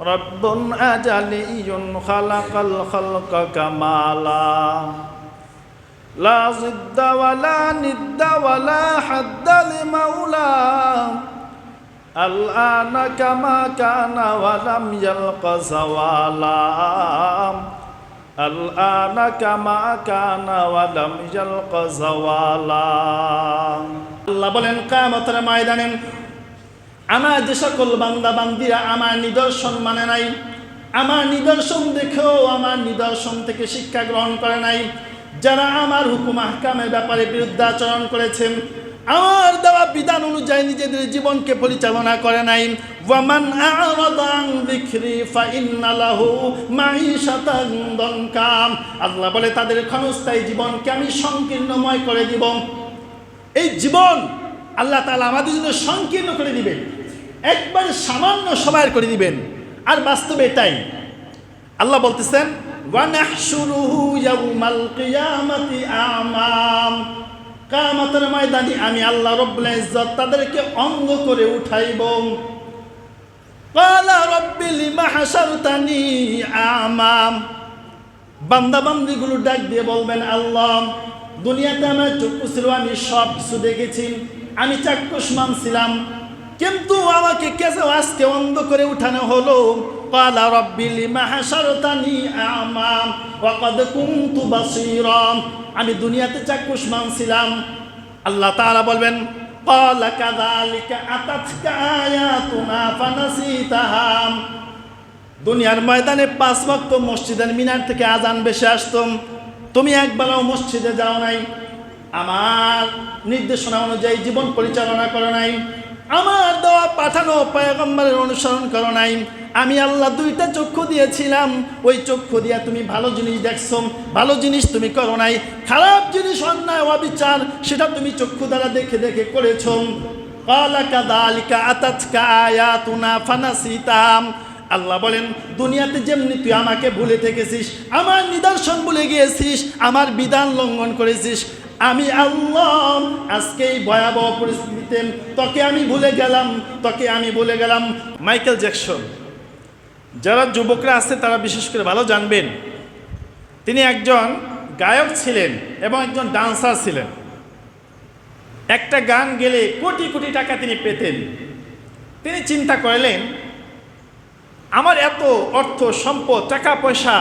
رب أجلي خلق الخلق كمالا لا ضد ولا ند ولا حد لمولاه الآن كما كان ولم يلق زوالا الآن كما كان ولم يلق زوالا الله بلن قامت ميدان আমার যে সকল বান্দা বান্দিরা আমার নিদর্শন মানে নাই, আমার নিদর্শন দেখেও আমার নিদর্শন থেকে শিক্ষা গ্রহণ করে নাই, যারা আমার হুকুম আহকামের ব্যাপারে বিরুদ্ধাচরণ করেছেন, আমার দেওয়া বিধান অনুযায়ী নিজেদের জীবনকে পরিচালনা করে নাই। আল্লাহ বলে, তাদের ক্ষণস্থায়ী জীবনকে আমি সংকীর্ণময় করে দিব। এই জীবন আল্লাহ তালা আমাদের জন্য সংকীর্ণ করে দিবেন। একবার সামান্য সময়ের করে দিবেন। আর বাস্তবে তাই আল্লাহ বলতেছেন কামাতের ময়দানে আমি আল্লাহ রব্বুল ইজ্জত তাদেরকে অঙ্গ করে উঠাইব। ক্বালা রব্বি লিমা হাসারতানি আমাম। বান্দাবান্দিগুলো ডাক দিয়ে বলবেন, আল্লাহ, দুনিয়াতে আমার চক্ষু ছিল, আমি সব কিছু দেখেছি। আমি চাক্ষুষ্মান ছিলাম কিন্তু আমাকে কেসে আজকে অন্ধ করে উঠানো হলো পালা রব্বি লিমা হাসারতানি আমাম ওয়াকাদ কুনতু বাসীরা আমি দুনিয়াতে চাক্ষুষ্মান ছিলাম আল্লাহ তাআলা বলবেন قال كذلك أتتك آياتنا فنسيتها দুনিয়ার ময়দানে পাঁচ ওয়াক্ত মসজিদের মিনার থেকে আজান বেশি আসতম তুমি একবেলাও মসজিদে যাও নাই আমার নির্দেশনা অনুযায়ী জীবন পরিচালনা করো নাই। আমার দেওয়া পাঠানো পায়গম্বরের অনুসরণ করো নাই। আমি আল্লাহ দুইটা চক্ষু দিয়েছিলাম। ওই চক্ষু দিয়া তুমি ভালো জিনিস দেখছ, ভালো জিনিস তুমি করো নাই। খারাপ জিনিস, অন্যায়, অবিচার, সেটা তুমি চক্ষু দ্বারা দেখে দেখে করেছ। আল্লাহ বলেন, দুনিয়াতে যেমনি তুই আমাকে ভুলে থেকেছিস, আমার নিদর্শন ভুলে গিয়েছিস, আমার বিধান লঙ্ঘন করেছিস আমি আল্লাহ। আজকে এই ভয়াবহ পরিস্থিতিতে তোকে আমি ভুলে গেলাম, তোকে আমি ভুলে গেলাম। মাইকেল জ্যাকসন, যারা যুবকরা আছে তারা বিশেষ করে ভালো জানবেন, তিনি একজন গায়ক ছিলেন এবং একজন ডান্সার ছিলেন। একটা গান গেলে কোটি কোটি টাকা তিনি পেতেন। তিনি চিন্তা করলেন, আমার এত অর্থ, সম্পদ, টাকা, পয়সা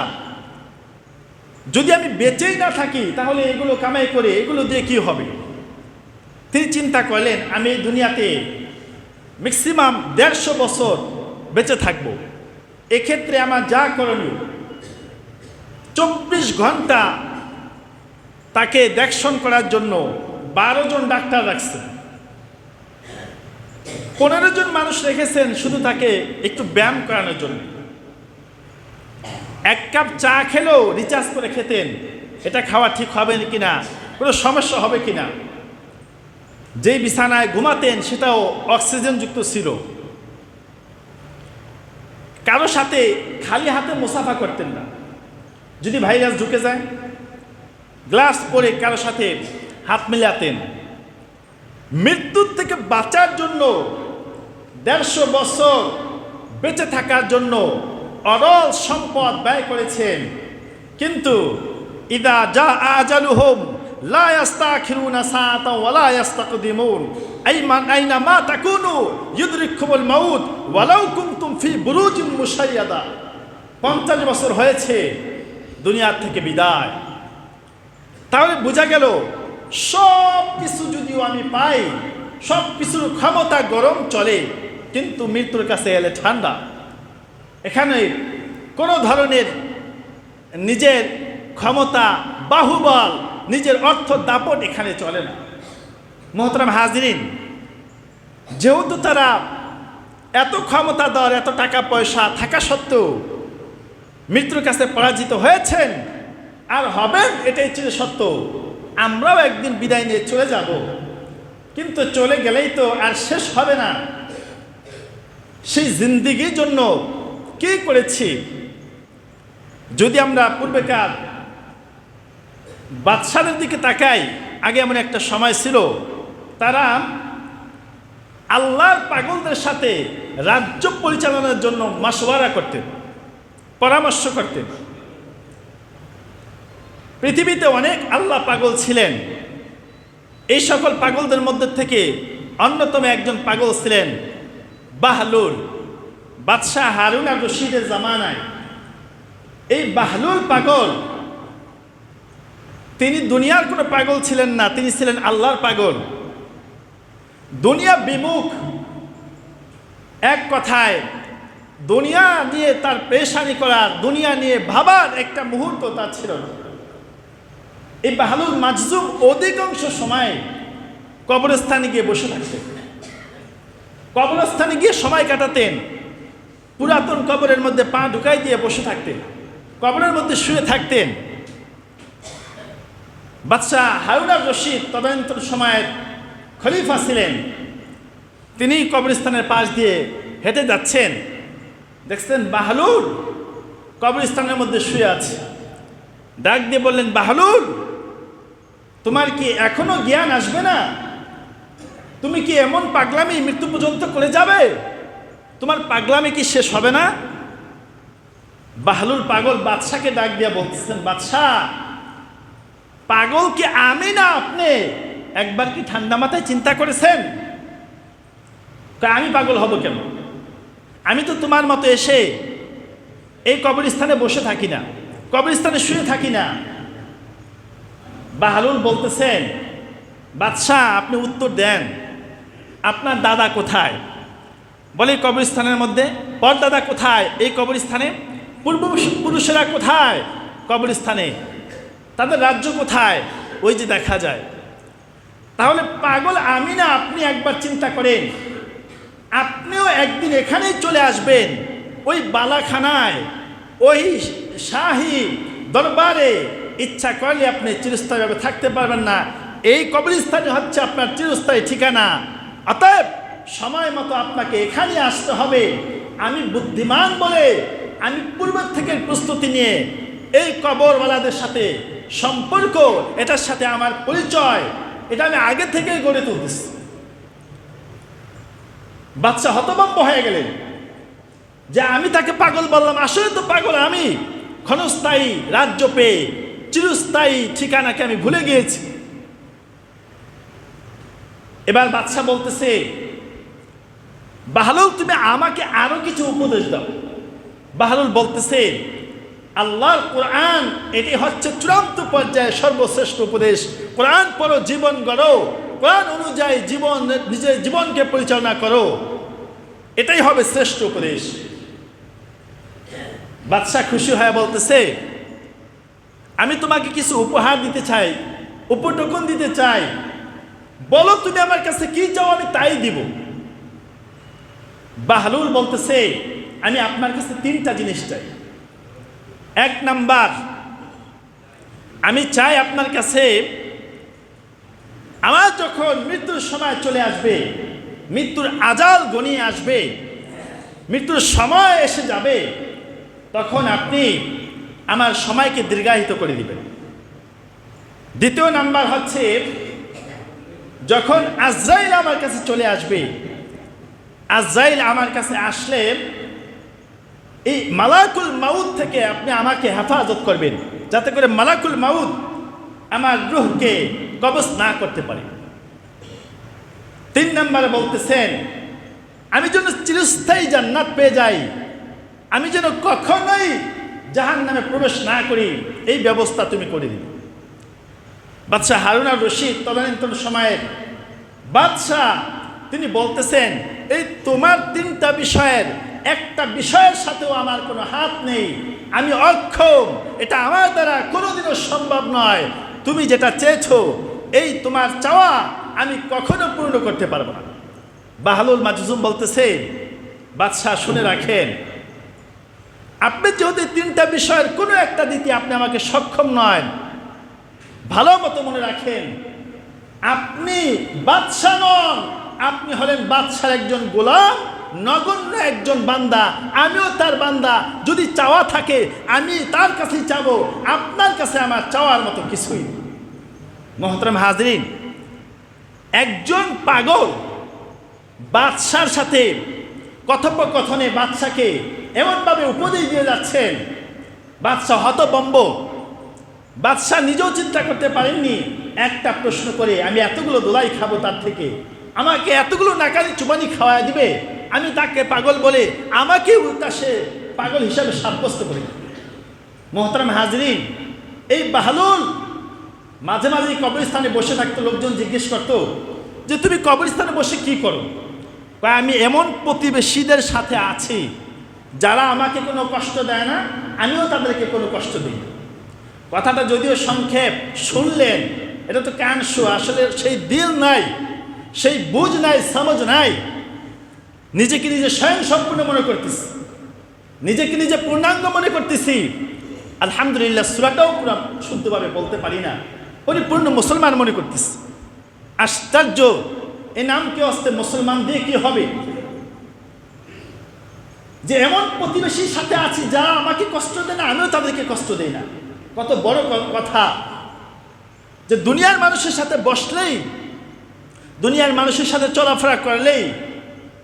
যদি আমি বেঁচেই না থাকি, তাহলে এগুলো কামাই করে এগুলো দিয়ে কি হবে? তিনি চিন্তা করলেন, আমি এই দুনিয়াতে ম্যাক্সিমাম দেড়শো বছর বেঁচে থাকব। এক্ষেত্রে আমার যা করণীয়, চব্বিশ ঘণ্টা তাকে দেখশন করার জন্য বারো জন ডাক্তার রাখছেন পনেরো জন মানুষ রেখেছেন শুধু তাকে একটু ব্যায়াম করানোর জন্য। এক কাপ চা খেলেও রিচার্জ করে খেতেন। এটা খাওয়া ঠিক হবে কিনা? কোনো সমস্যা হবে কিনা? যেই বিছানায় ঘুমাতেন, সেটাও অক্সিজেনযুক্ত ছিল। কারও সাথে খালি হাতে মুসাফা করতেন না। যদি ভাইরাস ঢুকে যায়, গ্লাস পরে কারও সাথে হাত মিলাতেন। মৃত্যুর থেকে বাঁচার জন্য দেড়শো বছর বেঁচে থাকার জন্য অরল সম্পদ ব্যয় করেছেন। কিন্তু ইদা যা আজালু হোম 50 বছর হয়েছে, দুনিয়ার থেকে বিদায়। তাহলে বোঝা গেল, সব কিছু যদিও আমি পাই, সব কিছুর ক্ষমতা গরম চলে, কিন্তু মৃত্যুর কাছে এলে ঠান্ডা। এখানে কোনো ধরনের নিজের ক্ষমতা, বাহুবল, নিজের অর্থ দাপট এখানে চলে না। মোহতরাম হাজরিন, যেহেতু তারা এত ক্ষমতা দর, এত টাকা পয়সা থাকা সত্ত্বেও মৃত্যুর কাছে পরাজিত হয়েছেন, আর হবেন এটাই ছিল সত্য। আমরাও একদিন বিদায় নিয়ে চলে যাব, কিন্তু চলে গেলেই তো আর শেষ হবে না। সেই জিন্দিগির জন্য কি করেছি? যদি আমরা পূর্বেকার বাদশাদের দিকে তাকাই, আগে এমন একটা সময় ছিল, তারা আল্লাহর পাগলদের সাথে রাজ্য পরিচালনার জন্য মাসওয়ারা করতেন, পরামর্শ করতেন। পৃথিবীতে অনেক আল্লাহ পাগল ছিলেন। এই সকল পাগলদের মধ্যে থেকে অন্যতম একজন পাগল ছিলেন বাহলুল বাদশাহ হারুন আর রশিদের জামানায়। এই বাহলুল পাগল, তিনি দুনিয়ার কোনো পাগল ছিলেন না, তিনি ছিলেন আল্লাহর পাগল। দুনিয়া বিমুখ, এক কথায়, দুনিয়া নিয়ে তার পেশানি করা, দুনিয়া নিয়ে ভাবার একটা মুহূর্ত তার ছিল এই বাহালুল মাজজুম অধিকাংশ সময় কবরস্থানে গিয়ে বসে থাকতেন। কবরস্থানে গিয়ে সময় কাটাতেন। পুরাতন কবরের মধ্যে পা ঢুকাই দিয়ে বসে থাকতেন। কবরের মধ্যে শুয়ে থাকতেন। বাদশাহ হারুনার রশিদ তদানীন্তন সময়ের খলিফা ছিলেন। তিনি কবরস্থানের পাশ দিয়ে হেঁটে যাচ্ছেন। দেখছেন বাহালুর কবরস্থানের মধ্যে শুয়ে আছে। ডাক দিয়ে বললেন, বাহালুর, তোমার কি এখনও জ্ঞান আসবে না? তুমি কি এমন পাগলামি মৃত্যু পর্যন্ত করে যাবে? তোমার পাগলামি কি শেষ হবে না? বাহলুল পাগল বাদশাকে ডাক দিয়া বলতেছেন বাদশাহ পাগল কি আমি না আপনি? একবার কি ঠান্ডা মাথায় চিন্তা করেছেন? তা আমি পাগল হব কেন? আমি তো তোমার মতো এসে এই কবরস্থানে বসে থাকি না, কবরস্থানে শুয়ে থাকি না। বাহালুল বলতেছেন বাদশাহ আপনি উত্তর দেন। আপনার দাদা কোথায়? বলে কবরস্থানের মধ্যে, পরদাদা কোথায়? এই কবরস্থানে। পূর্ব পুরুষেরা কোথায়? কবরস্থানে। তাদের রাজ্য কোথায়? ওই যে দেখা যায়। তাহলে পাগল আমি না, আপনি একবার চিন্তা করেন। আপনিও একদিন এখানেই চলে আসবেন, ওই বালাখানায়, ওই শাহী দরবারে। ইচ্ছা করলে আপনি চিরস্থায়ীভাবে থাকতে পারবেন না। এই কবরস্থানে হচ্ছে আপনার চিরস্থায়ী ঠিকানা। অতএব সময় মতো আপনাকে এখানে আসতে হবে। আমি বুদ্ধিমান বলে আমি পূর্বের থেকে প্রস্তুতি নিয়ে এই কবরওয়ালাদের সাথে সম্পর্ক, এটার সাথে আমার পরিচয়, এটা আমি আগে থেকেই গড়ে তুলতেছি। বাচ্চা হতভম্ব হয়ে গেলেন। যে আমি তাকে পাগল বললাম, আসলে তো পাগল আমি। ক্ষণস্থায়ী রাজ্য পেয়ে চিরস্থায়ী ঠিকানাকে আমি ভুলে গিয়েছি। এবার বাচ্চা বলতেছে বাহালুল, তুমি আমাকে আরও কিছু উপদেশ দাও। বাহালুল বলতেছে, আল্লাহর কোরআন, এটি হচ্ছে চূড়ান্ত পর্যায়ে সর্বশ্রেষ্ঠ উপদেশ। কোরআন পড়ো, জীবন গড়ো। কোরআন অনুযায়ী জীবন, নিজের জীবনকে পরিচালনা করো। এটাই হবে শ্রেষ্ঠ উপদেশ। বাদশাহ খুশি হয়ে বলতেছে, আমি তোমাকে কিছু উপহার দিতে চাই, উপটকন দিতে চাই। বলো তুমি আমার কাছে কি চাও, আমি তাই দিব। বাহলুল বলতেছে, আমি আপনার কাছে তিনটা জিনিস চাই। এক নাম্বার, আমি চাই আপনার কাছে আমার যখন মৃত্যুর সময় চলে আসবে, মৃত্যুর আজাল গনিয়ে আসবে, মৃত্যুর সময় এসে যাবে, তখন আপনি আমার সময়কে দীর্ঘায়িত করে দিবেন। দ্বিতীয় নাম্বার হচ্ছে, যখন আজরাইল আমার কাছে চলে আসবে আজরাইল আমার কাছে আসলে, এই মালাকুল মাউদ থেকে আপনি আমাকে হেফাজত করবেন, যাতে করে মালাকুল মাউদ আমার রুহকে কবজ না করতে পারে। তিন নম্বরে বলতেছেন, আমি যেন চিরস্থায়ী জান্নাত পেয়ে যাই, আমি যেন কখনোই জাহান নামে প্রবেশ না করি, এই ব্যবস্থা তুমি করে দিবে। বাদশাহ হারুন রশিদ তদানীন্তন সময়ের বাদশাহ তিনি বলতেছেন এই তোমার তিনটা বিষয়ের, একটা বিষয়ের সাথেও আমার কোনো হাত নেই। আমি অক্ষম। এটা আমার দ্বারা কোনোদিনও সম্ভব নয়। তুমি যেটা চেয়েছো, এই তোমার চাওয়া আমি কখনো পূর্ণ করতে পারব না। বাহালুল মাজুজুম বলতেছে, বাদশাহ শুনে রাখেন, আপনি যেহেতু তিনটা বিষয়ের কোনো একটা দিতে আপনি আমাকে সক্ষম নয় ভালো মতো মনে রাখেন, আপনি বাদশাহ নন। আপনি হলেন বাদশার একজন গোলাম, নগণ্য একজন বান্দা, আমিও তার বান্দা। যদি চাওয়া থাকে, আমি তার কাছেই চাবো। আপনার কাছে আমার চাওয়ার মতো কিছুই মহতরম হাজরিন, একজন পাগল বাদশার সাথে কথোপকথনে বাদশাকে এমনভাবে উপদেশ দিয়ে যাচ্ছেন, বাদশাহ হতবম্ব বাদশাহ নিজেও চিন্তা করতে পারেননি, একটা প্রশ্ন করে, আমি এতগুলো দোলাই খাব তার থেকে আমাকে এতগুলো নাকানি চুবানি খাওয়া দিবে আমি তাকে পাগল বলে আমাকে উল্টা সে পাগল হিসাবে সাব্যস্ত করে মোহতারাম হাজরিন এই বাহালুল মাঝে মাঝে কবরস্থানে বসে থাকতো লোকজন জিজ্ঞেস করতো যে তুমি কবরস্থানে বসে কি করো? কয়, আমি এমন প্রতিবেশীদের সাথে আছি যারা আমাকে কোনো কষ্ট দেয় না আমিও তাদেরকে কোনো কষ্ট দিই। কথাটা যদিও সংক্ষেপ শুনলেন এটা তো কান শো আসলে সেই দিল নাই। সেই বুঝ নাই, সমঝ নাই। নিজেকে নিজে স্বয়ং সম্পূর্ণ মনে করতেছি। নিজেকে নিজে পূর্ণাঙ্গ মনে করতেছি। আলহামদুলিল্লাহ, সুরাটাও পুরো শুদ্ধভাবে বলতে পারি না। পরিপূর্ণ মুসলমান মনে করতেছি। আশ্চর্য, এ নাম কে আসতে মুসলমান দিয়ে কি হবে? যে এমন প্রতিবেশীর সাথে আছি যারা আমাকে কষ্ট দেয় না, আমিও তাদেরকে কষ্ট দেই না। কত বড় কথা। যে দুনিয়ার মানুষের সাথে বসলেই দুনিয়ার মানুষের সাথে চলাফেরা করলেই,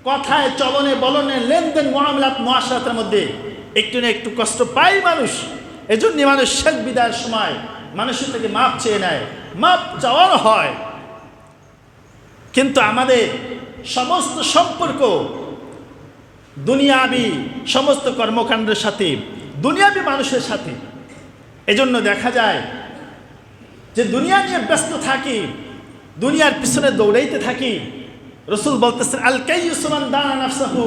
কথায়, চলনে, বলনে, লেনদেন মহামলাত মহাসাতের মধ্যে একটু না একটু কষ্ট পায় মানুষ। এজন্য মানুষ শেখ বিদায়ের সময় মানুষের থেকে মাপ চেয়ে নেয়, মাপ চাওয়ার হয়। কিন্তু আমাদের সমস্ত সম্পর্ক দুনিয়াবি সমস্ত কর্মকাণ্ডের সাথে, দুনিয়াবি মানুষের সাথে। এজন্য দেখা যায় যে দুনিয়া নিয়ে ব্যস্ত থাকি দুনিয়ার পিছনে দৌড়াইতে থাকি। রসুল বলতেছেন, আল কাইয়ুসমান দানা নাফসাহু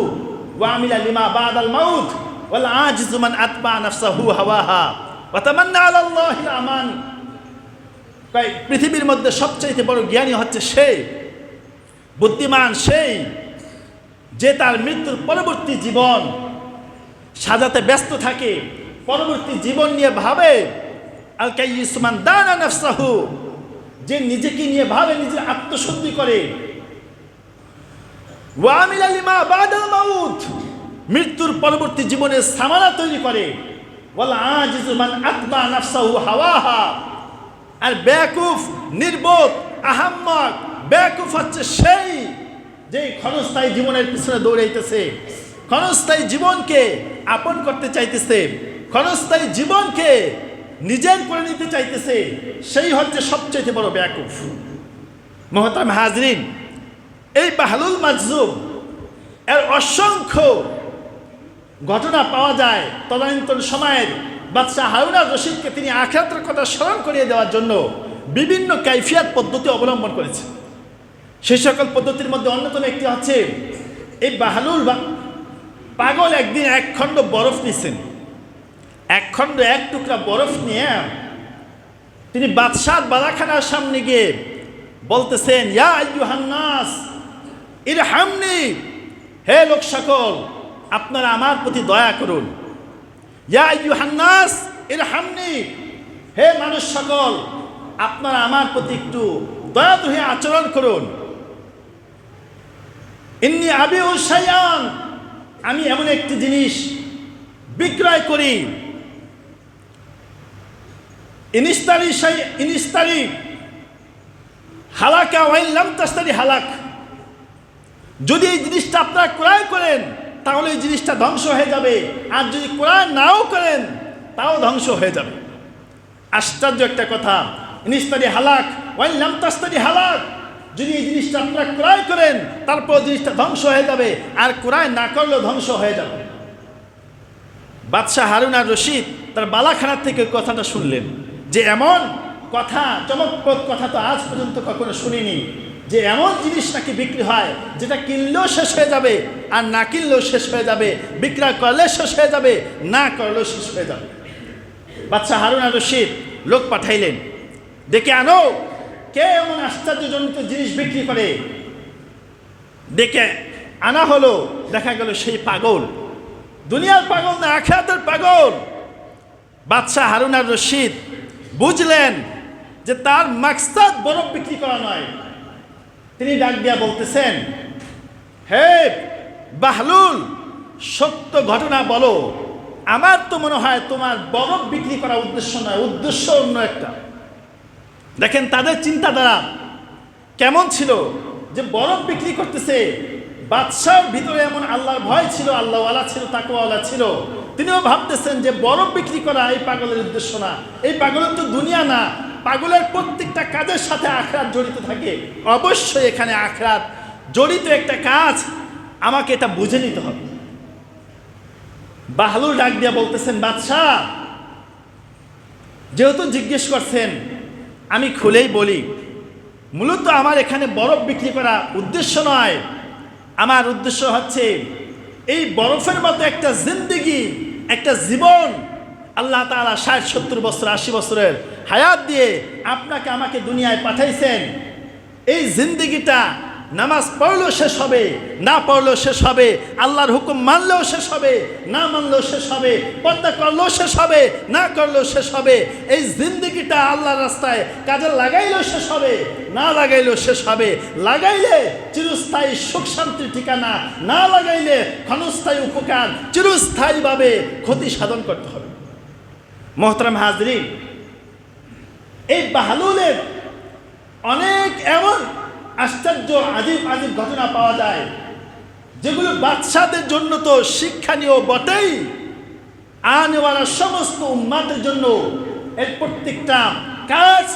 ওয়া আমিলা লিমা বাদ আল মাউত ওয়াল আজিজু মান আতবা নাফসাহু হাওয়াহা ওয়া তামান্না আলা আল্লাহিল আমান। কয়, পৃথিবীর মধ্যে সবচাইতে বড় জ্ঞানী হচ্ছে সেই বুদ্ধিমান সেই, যে তার মৃত্যুর পরবর্তী জীবন সাজাতে ব্যস্ত থাকে, পরবর্তী জীবন নিয়ে ভাবে, আল কাইয়ুসমান দানা নাফসাহু যে নিজেকে নিয়ে ভাবে নিজের আত্মশুদ্ধি করে। মৃত্যুর পরবর্তী জীবনে সামানা তৈরি করে। হাওয়াহা। আর বেকুফ, নির্বোধ, আহাম্মক, বেকুফ হচ্ছে সেই যে ক্ষণস্থায়ী জীবনের পিছনে দৌড়াইতেছে। ক্ষণস্থায়ী জীবনকে আপন করতে চাইতেছে। ক্ষণস্থায়ী জীবনকে নিজের করে নিতে চাইতেছে, সেই হচ্ছে সবচেয়ে বড় ব্যাকুফ। মহতাম হাজরিন, এই বাহলুল মাজজুব এর অসংখ্য ঘটনা পাওয়া যায় তদানীন্তন সময়ের বাদশাহ হারুনা রশিদকে তিনি আখেরাতের কথা স্মরণ করিয়ে দেওয়ার জন্য বিভিন্ন কাইফিয়াত পদ্ধতি অবলম্বন করেছে সেই সকল পদ্ধতির মধ্যে অন্যতম একটি হচ্ছে, এই বাহালুল পাগল একদিন এক খণ্ড বরফ নিছেন। এক খণ্ড এক টুকরা বরফ নিয়ে তিনি বাদশাহ বালাখানার সামনে গিয়ে বলতেছেন, ইয়া আইয়ুহান্নাস ইরহামনি, হে লোক সকল, আপনারা আমার প্রতি দয়া করুন। ইয়া আইয়ুহান্নাস ইরহামনি, হে মানুষ সকল, আপনারা আমার প্রতি একটু দয়া হয়ে আচরণ করুন। ইন্নি আবি উসায়ান আমি এমন একটি জিনিস বিক্রয় করি ইনিস্তারি সাই ইনিস্তারি হালাকা ওয়াইল্লাম তাস্তারি হালাক। যদি এই জিনিসটা আপনারা ক্রয় করেন, তাহলে এই জিনিসটা ধ্বংস হয়ে যাবে। আর যদি ক্রয় নাও করেন, তাও ধ্বংস হয়ে যাবে। আশ্চর্য একটা কথা। ইনিস্তারি হালাক ওয়াইল্লাম তাস্তারি হালাক। যদি এই জিনিসটা আপনারা ক্রয় করেন, তারপর জিনিসটা ধ্বংস হয়ে যাবে। আর ক্রয় না করলেও ধ্বংস হয়ে যাবে। বাদশাহ হারুন আর রশিদ তার বালাখানার থেকে কথাটা শুনলেন। যে এমন কথা, চমকপ্রদ কথা তো আজ পর্যন্ত কখনো শুনিনি, যে এমন জিনিস নাকি বিক্রি হয়, যেটা কিনলেও শেষ হয়ে যাবে আর না কিনলেও শেষ হয়ে যাবে। বিক্রয় করলে শেষ হয়ে যাবে, না করলেও শেষ হয়ে যাবে। বাচ্চা হারুন আর রশিদ লোক পাঠাইলেন, ডেকে আনো, কে এমন আশ্চর্যজনিত জিনিস বিক্রি করে? ডেকে আনা হলো, দেখা গেল সেই পাগল। দুনিয়ার পাগল না আখাতের পাগল। বাদশাহ হারুন আর রশিদ বুঝলেন যে তার মাকসাদ বরফ বিক্রি করা নয়। তিনি ডাক দিয়া বলতেছেন, হে বাহলুল, সত্য ঘটনা বলো। আমার তো মনে হয় তোমার বরফ বিক্রি করা উদ্দেশ্য নয়, উদ্দেশ্য অন্য একটা। দেখেন তাদের চিন্তাধারা কেমন ছিল যে বরফ বিক্রি করতেছে, বাদশার ভিতরে এমন আল্লাহর ভয় ছিল, আল্লাহওয়ালা ছিল তাকুয়াওয়ালা ছিল। তিনিও ভাবতেছেন যে বরফ বিক্রি করা এই পাগলের উদ্দেশ্য না। এই পাগলের তো দুনিয়া না। পাগলের প্রত্যেকটা কাজের সাথে আখরাত জড়িত থাকে। অবশ্যই এখানে আখরাত জড়িত একটা কাজ আমাকে এটা বুঝে নিতে হবে। বাহলুল ডাক দিয়া বলতেছেন, বাদশাহ, যেহেতু জিজ্ঞেস করছেন, আমি খুলেই বলি, মূলত আমার এখানে বরফ বিক্রি করা উদ্দেশ্য নয়। আমার উদ্দেশ্য হচ্ছে এই বরফের মতো একটা জিন্দিগি, একটা জীবন আল্লাহ তালা ষাট, সত্তর বছর, আশি বছরের হায়াত দিয়ে আপনাকে আমাকে দুনিয়ায় পাঠাইছেন। এই জিন্দিগিটা নামাজ পড়লেও শেষ হবে, না পড়লেও শেষ হবে, আল্লাহর হুকুম মানলেও শেষ হবে, না মানলেও শেষ হবে, পর্দা করলেও শেষ হবে, না করলেও শেষ হবে, এই জিন্দিগিটা আল্লাহর রাস্তায় কাজে লাগাইলেও শেষ হবে, না লাগাইলেও শেষ হবে, লাগাইলে চিরস্থায়ী সুখ শান্তির ঠিকানা, না লাগাইলে ক্ষণস্থায়ী উপকার চিরস্থায়ীভাবে ক্ষতি সাধন করতে হবে। মোহতরম হাজরিন, এই বাহালুলের অনেক এমন আশ্চর্য, আজিব আজিব ঘটনা পাওয়া যায়। যেগুলো বাচ্চাদের জন্য তো শিক্ষণীয় বটেই। আনেওয়ালা সমস্ত উম্মাদের জন্য এর প্রত্যেকটা কাজ,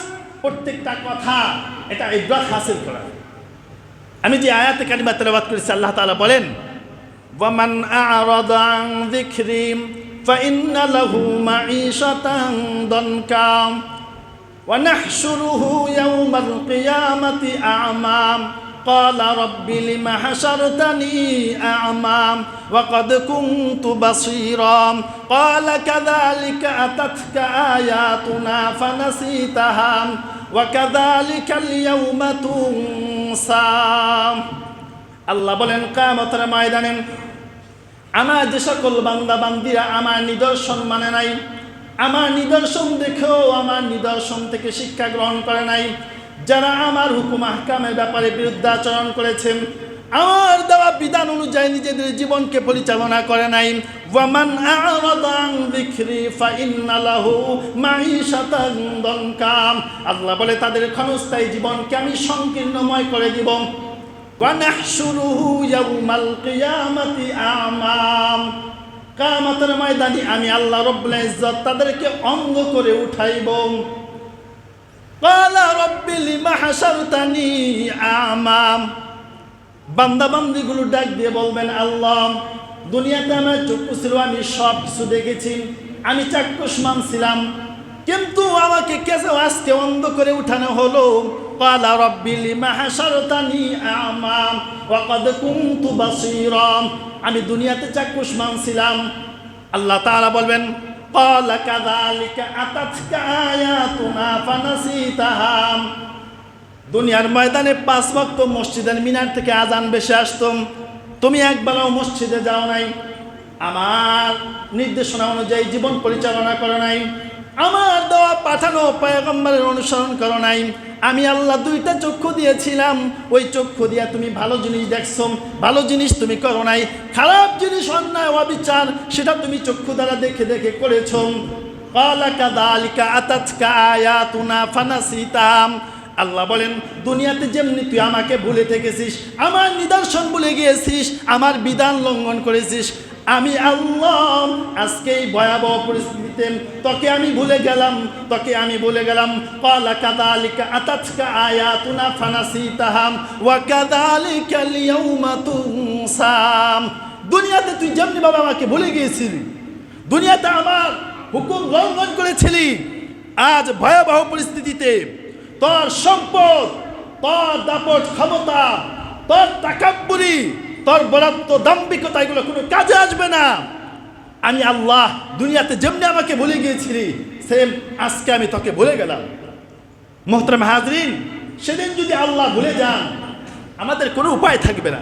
প্রত্যেকটা কথা, এটা ইব্রাত হাসিল করা। আমি যে আয়াতে কালিমা তেলাবাদ করেছি, আল্লাহ তাআলা বলেন, ওয়ামান আ'রাদা আন যিকরি ফাইন্না লাহু মাঈশাতান দনকা। ونحشره يوم القيامة أعمى قال رب لم حشرتني أعمى وقد كنت بصيرا قال كذلك أتتك آياتنا فنسيتها وكذلك اليوم تنسى আল্লাহ বলেন কামতের ময়দানে আমার যে সকল বান্দা বান্দিরা আমার নিদর্শন মানে নাই আমার নিদর্শন দেখেও আমার নিদর্শন থেকে শিক্ষা গ্রহণ করে নাই। যারা আমার হুকুম আহকামের ব্যাপারে বিরুদ্ধাচরণ করেছেন, আমার দেওয়া বিধান অনুযায়ী নিজেদের জীবনকে পরিচালনা করে নাই। ওয়ামান আ'রাদা আন যিকরি ফাইন্না লাহু মাঈশাতান আল্লাহ বলে, তাদের ক্ষণস্থায়ী জীবনকে আমি সংকীর্ণময় করে দিব। ওয়ানাহশুরুহু ইয়াউমাল কিয়ামাতি আমাম। কামাতের ময়দানে আমি আল্লাহ রব্বুল ইজ্জত তাদেরকে অঙ্গ করে উঠাইব। কালা রব্বি লিমা হাসারতানি আমাম। বান্দা বান্দিগুলো ডাক দিয়ে বলবেন, আল্লাহ, দুনিয়াতে আমার চক্ষু ছিল, আমি সব কিছু দেখেছি, আমি চাক্ষুষ্মান ছিলাম কিন্তু আমাকে কেসে আজকে অন্ধ করে উঠানো হলো? কালা রব্বি লিমা হাসারতানি আমাম ওয়াকাদ কুনতু বাসীরা আমি দুনিয়াতে চাক্ষুষ্মান ছিলাম আল্লাহ তাআলা বলবেন قال كذلك أتتك آياتنا فنسيتها দুনিয়ার ময়দানে পাঁচ ভক্ত মসজিদের মিনার থেকে আজান বেশি আসতাম তুমি একবেলাও মসজিদে যাও নাই আমার নির্দেশনা অনুযায়ী জীবন পরিচালনা করো নাই আমার দেওয়া পাঠানো পয়গম্বরের অনুসরণ করো নাই আমি আল্লাহ দুইটা চক্ষু দিয়েছিলাম। ওই চক্ষু দিয়া তুমি ভালো জিনিস দেখছ, ভালো জিনিস তুমি করো নাই, খারাপ জিনিস অন্যায়, অবিচার, সেটা তুমি চক্ষু দ্বারা দেখে দেখে করেছ। কালা কাদালিকা আতাতকা আয়াতুনা ফানাসিতাম আল্লাহ বলেন, দুনিয়াতে যেমনি তুই আমাকে ভুলে থেকেছিস, আমার নিদর্শন ভুলে গিয়েছিস, আমার বিধান লঙ্ঘন করেছিস আমি আল্লাহ আজকে এই ভয়াবহ পরিস্থিতিতে তোকে আমি ভুলে গেলাম, তোকে আমি ভুলে গেলাম। কালা কাদালিকা আতাতকা আয়াতুনা ফানাসিতাহাম ওয়া কাদালিকা লিয়াউমা তুনসাম দুনিয়াতে তুই যেমনি বাবা আমাকে ভুলে গিয়েছিলি, দুনিয়াতে আমার হুকুম লঙ্ঘন করেছিলি, আজ ভয়াবহ পরিস্থিতিতে তোর সম্পদ, তোর দাপট ক্ষমতা, তোর তাকাব্বুরি বরাত্ম দাম্বিকতা এগুলো কোনো কাজে আসবে না। আমি আল্লাহ দুনিয়াতে যেমনি আমাকে ভুলে গিয়েছিলি, সেম আজকে আমি তোকে ভুলে গেলাম। মোহতরম হাজরিন, সেদিন যদি আল্লাহ ভুলে যান, আমাদের কোনো উপায় থাকবে না।